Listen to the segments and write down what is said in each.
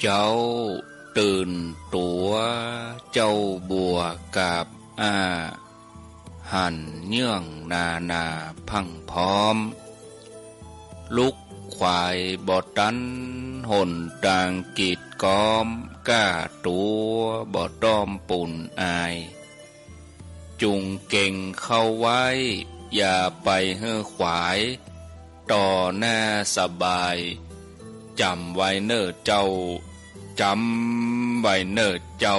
เจ้า ตื่นตัวเจ้าบัวกับอาหันเนื่องนานาพังพร้อม ลุกควายบอดันหนตางกีดก้อมก้าตัวบอด้อมปุ่นอาย จุงเก่งเข้าไว้ อย่าไปเฮือขวาย ต่อหน้าสบาย จำไว้เนอเจ้าจำไว้เนอเจ้า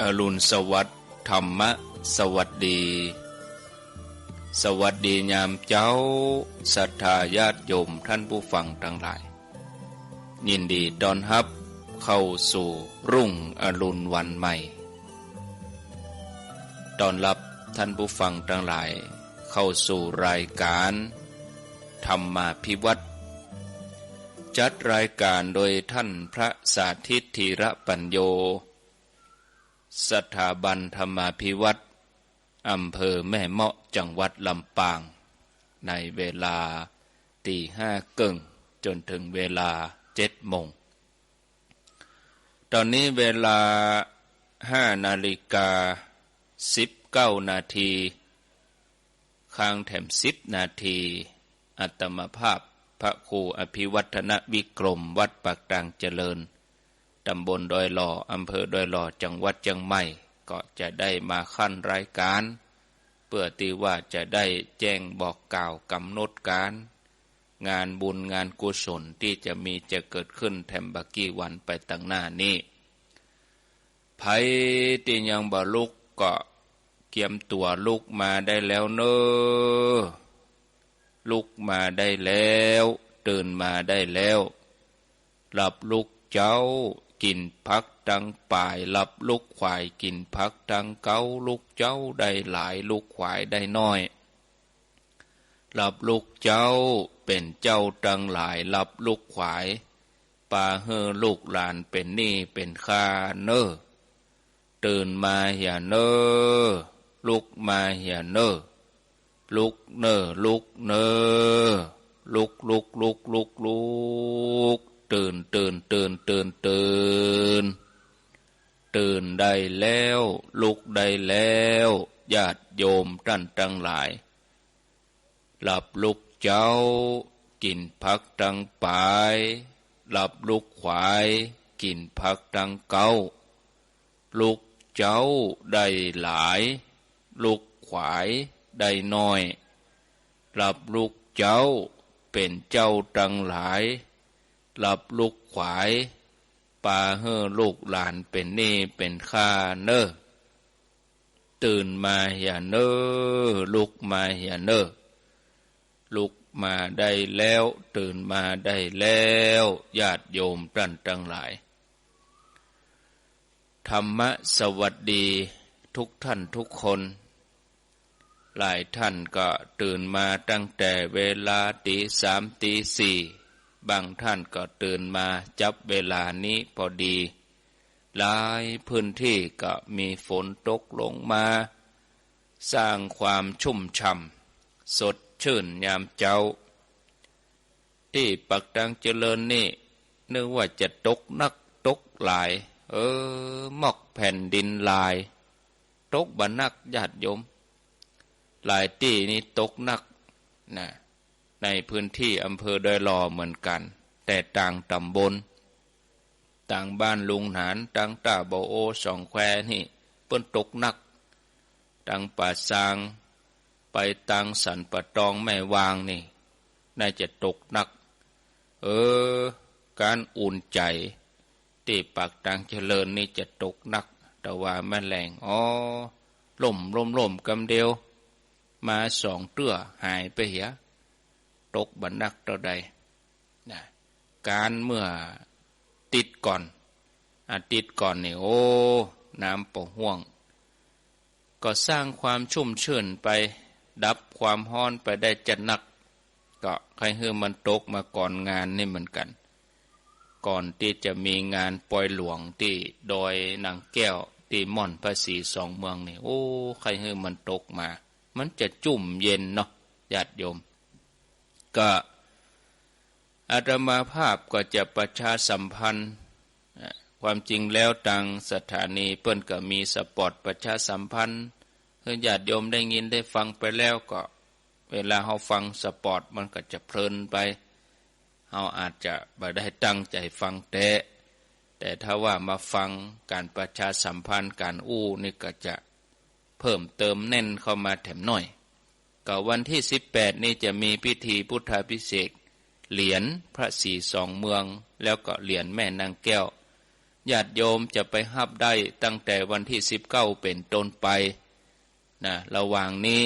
อรุณสวัสดิ์ธรรมะสวัสดี สวัสดียามเจ้าศรัทธาญาติโยมท่านผู้ฟังทั้งหลาย ยินดีต้อนรับเข้าสู่รุ่งอรุณวันใหม่ตอนรับท่านผู้ฟังทั้งหลาย เข้าสู่รายการธรรมาพิวัตร จัดรายการโดยท่านพระสาธิตธีระปัญโย สถาบันธรรมาพิวัตรอำเภอแม่เมาะจังหวัดลำปาง ในเวลาตีห้าเกิงจนถึงเวลาเจ็ดโมง ตอนนี้เวลาห้านาฬิกาสิบเก้านาทีข้างแถมสิบนาที อัตมภาพ พระครูอภิวัฒนวิกรมวัดปากตางเจริญตำบลดอยหล่ออำเภอดอยหล่อจังหวัดเชียงใหม่ก็จะได้มาขั้นรายการ เพื่อตีว่าจะได้แจ้งบอกกล่าวกำหนดการ งานบุญงานกุศลที่จะมีจะเกิดขึ้นแถมบักกี้วันไปตั้งหน้านี้ไผที่ยังบ่ลุกก็เกียมตัวลุกมาได้แล้วเนอ ลุกมาได้แล้ว ตื่นมาได้แล้ว หลับลุกเจ้า กินพักดังป่ายหลับลุกควายกินพักดังเกาลุกเจ้าได้หลายลุกควายได้น้อยหลับลุกเจ้าเป็นเจ้าดังหลายหลับลุกควายปาเฮอลูกหลานเป็นนี่เป็นข้าเนอตื่นมาอย่าเนอลุกมาอย่าเนอ ลุกเนอลุกเนอลุกลุกลุกลุกลุกตื่นตื่นตื่นตื่นตื่นตื่นได้แล้ว ลุกได้แล้วญาติโยมท่านทั้งหลาย หลับลุกเจ้า กินพักตังปายหลับลุกขวาย กินพักตังเก้า ลุกเจ้าได้หลาย ลุกขวาย ได้น้อยหลับลุกเจ้าเป็นเจ้าตังหลายหลับลุกขวายปาเฮอลูกหลานเป็นเน่เป็นข้าเนอตื่นมาอย่าเนอลุกมาอย่าเนอลุกมาได้แล้ว ตื่นมาได้แล้วญาติโยมตันตั้งหลาย ธรรมะสวัสดีทุกท่านทุกคน หลายท่านก็ตื่นมาตั้งแต่เวลาตีสามตีสี่บางท่านก็ตื่นมาจับเวลานี้พอดี หลายพื้นที่ก็มีฝนตกลงมา สร้างความชุ่มช่ำสดชื่นยามเจ้า ที่ปักดังเจริญนี่นึกว่าจะตกนักตกหลาย เออหมอกแผ่นดินลาย ตกบันนักญาติโยม หลายที่นี่ตกนักนะในพื้นที่อำเภอดอยหล่อเหมือนกัน แต่ต่างตำบล ต่างบ้านลุงหานต่างตาโบโอสองแควนี่เปิ้นตกนักต่างป่าซาง ไปต่างสันปะตองแม่วางนี่น่าจะตกนัก เออ การอุ่นใจที่ปากต่างเจริญนี่จะตกนัก แต่ว่าแม่แรงอ๋อล่มล่มล่มกำเดียว มาสองเตื้อหายไปเหียตกบันนักต่อใดนะการเมื่อติดก่อนอติดก่อนเนี่ยโอ้ น้ำปะห่วง ก็สร้างความชุ่มชื่นไปดับความห้อนไปได้จะนัก ก็ใครเฮือมันตกมาก่อนงานนี่เหมือนกัน ก่อนที่จะมีงานปล่อยหลวงที่โดยนางแก้วตีม่อนภาษีสองเมืองนี่โอ้ ใครเฮือมันตกมา มันจะจุ่มเย็นเนาะญาติโยม ก็อาตมาภาพก็จะประชาสัมพันธ์ ความจริงแล้วทางสถานีเปิ้นก็มีสปอร์ตประชาสัมพันธ์เพื่อญาติโยมได้ยินได้ฟังไปแล้วก็ เวลาเขาฟังสปอร์ตมันก็จะเพลินไปเขาอาจจะไม่ได้ตั้งใจฟังแต่แต่ถ้าว่ามาฟังการประชาสัมพันธ์การอู้นี่ก็จะ เพิ่มเติมแน่นเข้ามาแถมหน่อยก็วันที่ 18 นี่จะมีพิธีพุทธาพิเศษเหรียญพระสีสองเมือง แล้วก็เหรียญแม่นางแก้วญาติโยมจะไปฮับได้ตั้งแต่วันที่ 19 เป็นต้นไปนะระหว่างนี้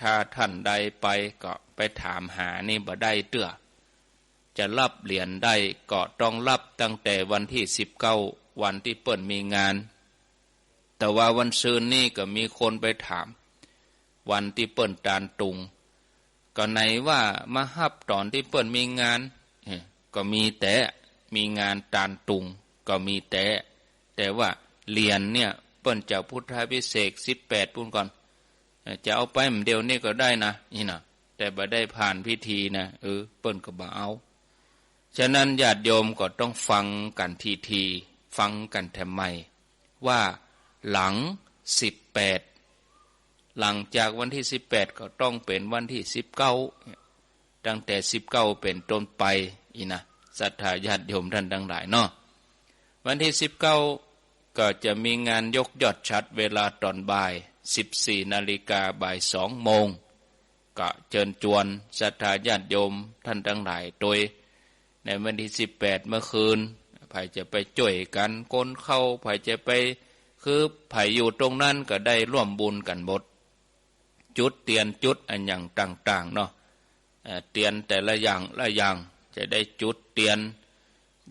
ถ้าท่านใดไปก็ไปถามหานี่บ่ได้เตื้อจะรับเหรียญได้ก็ต้องรับตั้งแต่วันที่ 19 วันที่เปิดมีงาน แต่ว่าวันซืนนี่ก็มีคนไปถาม วันที่เปิดตานตุง ก็ไหนว่ามาฮับตอนที่เปิดมีงาน ก็มีแต่มีงานตานตุง ก็มีแต่ แต่ว่าเรียญเนี่ยเปิ่นจะพุทธพิเศษสิบแปดปุ่นก่อน จะเอาไปมเดียวนี่ก็ได้นะนี่นะแต่บ่ได้ผ่านพิธีนะเออเปิ่นก็บ่เอา ฉะนั้นญาติโยมก็ต้องฟังกันทีที ฟังกันแทมไมว่า หลังสิบแปดหลังจากวันที่สิบแปดก็ต้องเป็นวันที่สิบเก้าตั้งแต่สิบเก้าเป็นต้นไปอีนะศรัทธาญาติโยมท่านทั้งหลายเนาะวันที่สิบเก้าก็จะมีงานยกยอดชัดเวลาตอนบ่ายสิบสี่นาฬิกาบ่ายสองโมง ก็เชิญชวนศรัทธาญาติโยมท่านทั้งหลายโดยในวันที่สิบแปดเมื่อคืนไผ่จะไปจ่วยกันก้นเข้าไผ่จะไป คือไผ่อยู่ตรงนั้นก็ได้ร่วมบุญกันหมด จุดเตียนจุดอันอย่างต่าง ๆ เนาะเตียนแต่ละอย่างละอย่างจะได้จุดเตียน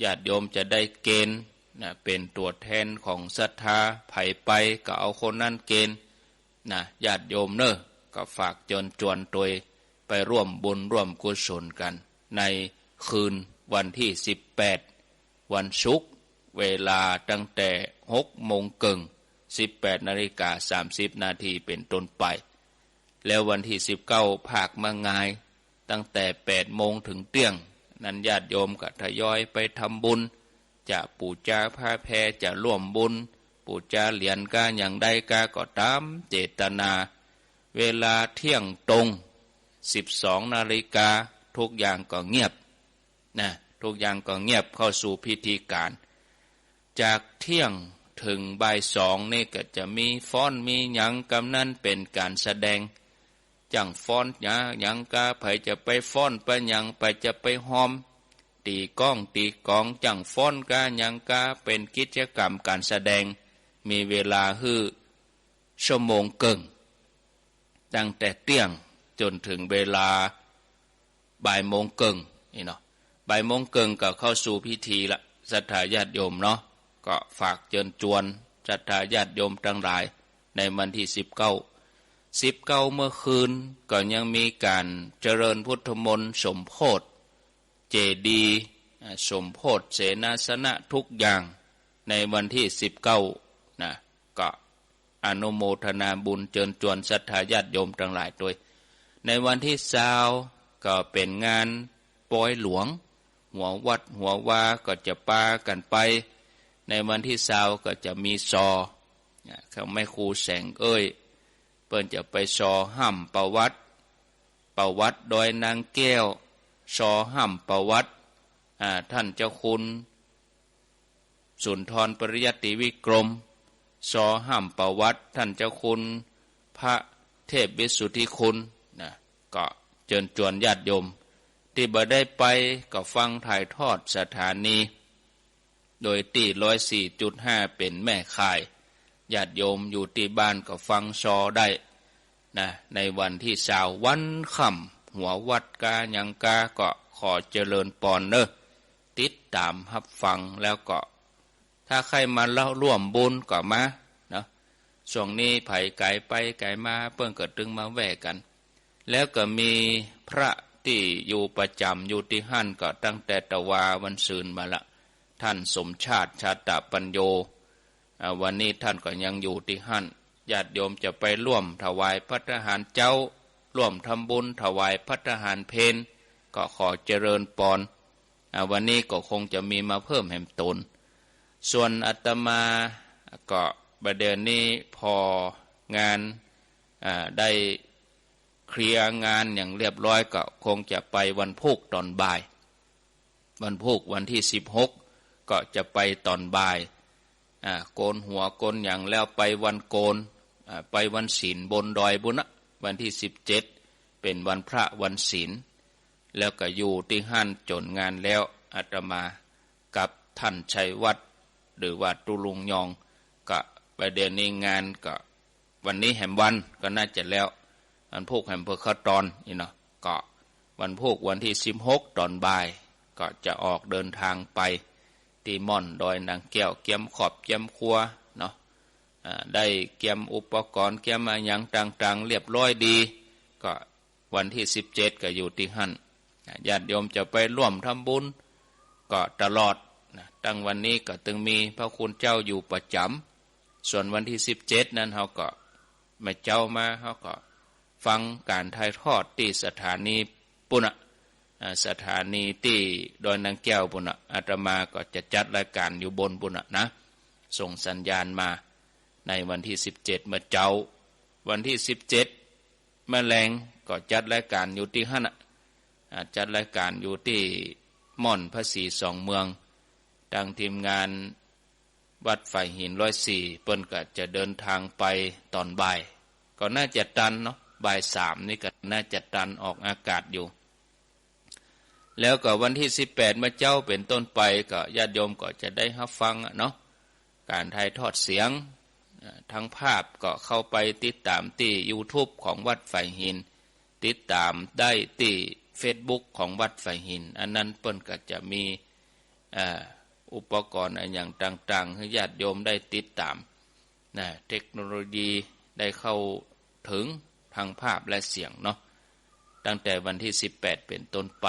ญาติโยมจะได้เกณฑ์นะเป็นตัวแทนของศรัทธาไผ่ไปก็เอาคนนั้นเกณฑ์นะญาติโยมเนอะก็ฝากจนจวนตัวไปร่วมบุญร่วมกุศลกัน ในคืนวันที่ 18 วันศุกร์เวลาตั้งแต่ 6โมงเกึ่ง18นาฬิกา30นาทีเป็นต้นไป แล้ววันที่สิบเก้าภาคมางาย ตั้งแต่แปดโมงถึงเตี้ยง นั้นญาติโยมก็ทยอยไปทำบุญ จะปู่จาผ้าแพรจะร่วมบุญ ปู่จาเหรียญกาอย่างใดกาก็ตามเจตนา เวลาเที่ยงตรงสิบสองนาฬิกาทุกอย่างก็เงียบนะทุกอย่างก็เงียบเข้าสู่พิธีการ จากเที่ยง ถึงบ่ายสองนี่ก็จะมีฟ้อนมีหยังกำนั้นเป็นการแสดง จังฟ้อนหยายังกาไผจะไปฟ้อนไปหยังไปจะไปหอม ตีก้องตีกองจังฟ้อนกาหยังกาเป็นกิจกรรมการแสดง มีเวลาฮือชั่วโมงเกิงตั้งแต่เตี้ยงจนถึงเวลาบ่ายโมงเกิงนี่เนาะบ่ายโมงเกิงก็เข้าสู่พิธีละศรัทธาญาติโยมเนาะ ก็ฝากเจิญจวนศรัทธาญาติโยมทั้งหลาย ในวันที่สิบเก้าสิบเก้าเมื่อคืนก็ยังมีการเจริญพุทธมนต์สมโพธเจดีสมโพธเสนาสนะทุกอย่างในวันที่สิบเก้านะก็อนุโมทนาบุญเจิญจวนศรัทธาญาติโยมทั้งหลายด้วย ในวันที่สาวก็เป็นงานปอยหลวง หัววัดหัววาก็จะปากันไป ในวันที่เสาวก็จะมีซอเขาไม่ครูแสงเอ้ย เปิ้นจะไปชอห้ำประวัติประวัติโดยนางแก้วชอห้ำประวัติท่านเจ้าคุณ สุนทรปริยติวิกรมชอห้ำประวัติท่านเจ้าคุณ พระเทพวิสุทธิคุณนะก็เจิญจวนญาติโยม ที่บ่ได้ไปก็ฟังถ่ายทอดสถานี โดยตีร้อยสี่จุดห้าเป็นแม่ข่ายญาติโยมอยู่ที่บ้านก็ฟังซอได้นะในวันที่สาววันค่ำหัววัดกายังกาก็ขอเจริญปอนเนอะติดตามรับฟังแล้วก็ ถ้าใครมาเล่าร่วมบุญก็มานะช่วงนี้ไผ่ไก่ไปไก่มาเพิ่งเกิดตึงมาแวกกัน แล้วก็มีพระที่อยู่ประจำอยู่ที่หั่นก็ตั้งแต่ตะวาวันซืนมาละ ท่านสมชาติชาตปัญโยวันนี้ท่านก็ยังอยู่ที่หั่นญาติโยมจะไปร่วมถวายพัฒหารเจ้า ร่วมทำบุญถวายพัฒหารเพนก็ขอเจริญปอนวันนี้ก็คงจะมีมาเพิ่มแห่มตน ส่วนอาตมาก็ประเด็นนี้พองานได้เคลียร์งานอย่างเรียบร้อยก็คงจะไปวันพุกตอนบ่าย วันพุกวันที่สิบหก ก็จะไปตอนบ่ายโกนหัวโกนอย่างแล้วไปวันโกนไปวันศีลบนดอยบุญวันที่สิบเจ็ดเป็นวันพระวันศีลแล้วก็อยู่ที่ห้านจนงานแล้วอาตมากับท่านชัยวัดหรือว่าตุลุงยองก็ประเด็นในงานก็วันนี้แห่มวันก็น่าจะแล้ววันพุกแหมเพื่อขตอนนี่เนาะก็วันพุกวันที่สิบหกตอนบ่าย ก็จะออกเดินทางไป ตีม่อนดอยนางแก้วเกียมขอบเกียมครัวเนาะได้เกียมอุปกรณ์เกียมมาอย่างต่างๆ เรียบร้อยดี ก็วันที่สิบเจ็ดก็อยู่ที่หันญาติโยมจะไปร่วมทำบุญก็ตลอดตั้งวันนี้ก็ตึงมีพระคุณเจ้าอยู่ประจำส่วนวันที่สิบเจ็ดนั้นเขาก็มาเจ้ามาเขาก็ฟังการถ่ายทอดที่สถานีปุณะ สถานีที่ดอยนางแก้วปุณะอาตมาก็จะจัดรายการอยู่บนปุณะนะ ส่งสัญญาณมาในวันที่สิบเจ็ดเมื่อเจ้า วันที่สิบเจ็ดแมลงก็จัดรายการอยู่ที่ห้านะจัดรายการอยู่ที่ม่อนพระศรีสองเมืองดังทีมงานวัดฝ่ายหินร้อยสี่เปิ้นก็จะเดินทางไปตอนบ่าย ก็น่าจะตันเนาะบ่ายสามนี่ก็น่าจะตันออกอากาศอยู่ แล้วก็วันที่สิบแปดมาเจ้าเป็นต้นไปก็ญาติโยมก็จะได้รับฟังเนาะการถ่ายทอดเสียงทั้งภาพก็เข้าไปติดตามที่ YouTube ของวัดฝ่ายหิน ติดตามได้ที่เฟซบุ๊กของวัดฝ่ายหิน อันนั้นเปิ้นก็จะมีอุปกรณ์อนอย่างต่างๆ ให้ญาติโยมได้ติดตามนะเทคโนโลยีได้เข้าถึงทางภาพและเสียงเนาะตั้งแต่วันที่ 18 เป็นต้นไป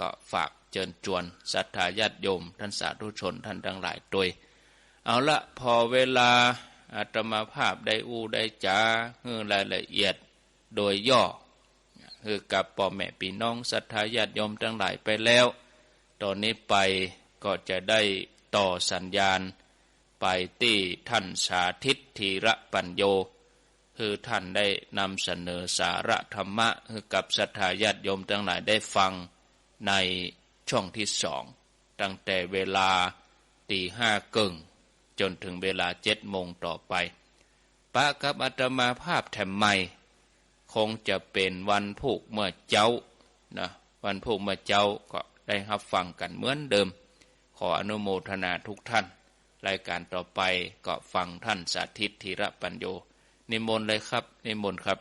ก็ฝากเชิญชวนศรัทธาญาติโยม ท่านสาธุชนท่านทั้งหลายโดย เอาละพอเวลาอาตมาภาพได้อู้ได้จ้าเือรายละเอียดโดยย่อคือกับพ่อแม่พี่น้องศรัทธาญาติโยมทั้งหลายไปแล้ว ตอนนี้ไปก็จะได้ต่อสัญญาณ ไปที่ท่านสาธิตธีระปัญโย คือท่านได้นำเสนอสาระธรรมะคือกับศรัทธาญาติโยมทั้งหลายได้ฟัง ในช่องที่สองตั้งแต่เวลาตีห้าเกึ่งจนถึงเวลาเจ็ดโมงต่อไปปะกับอาตมาภาพแถมใหม่ คงจะเป็นวันผูกเมื่อเจ้านะวันผูกเมื่อเจ้าก็ได้รับฟังกันเหมือนเดิม ขออนุโมทนาทุกท่าน รายการต่อไปก็ฟังท่านสาธิตธีระปัญโย นิมนต์เลยครับ นิมนต์ครับ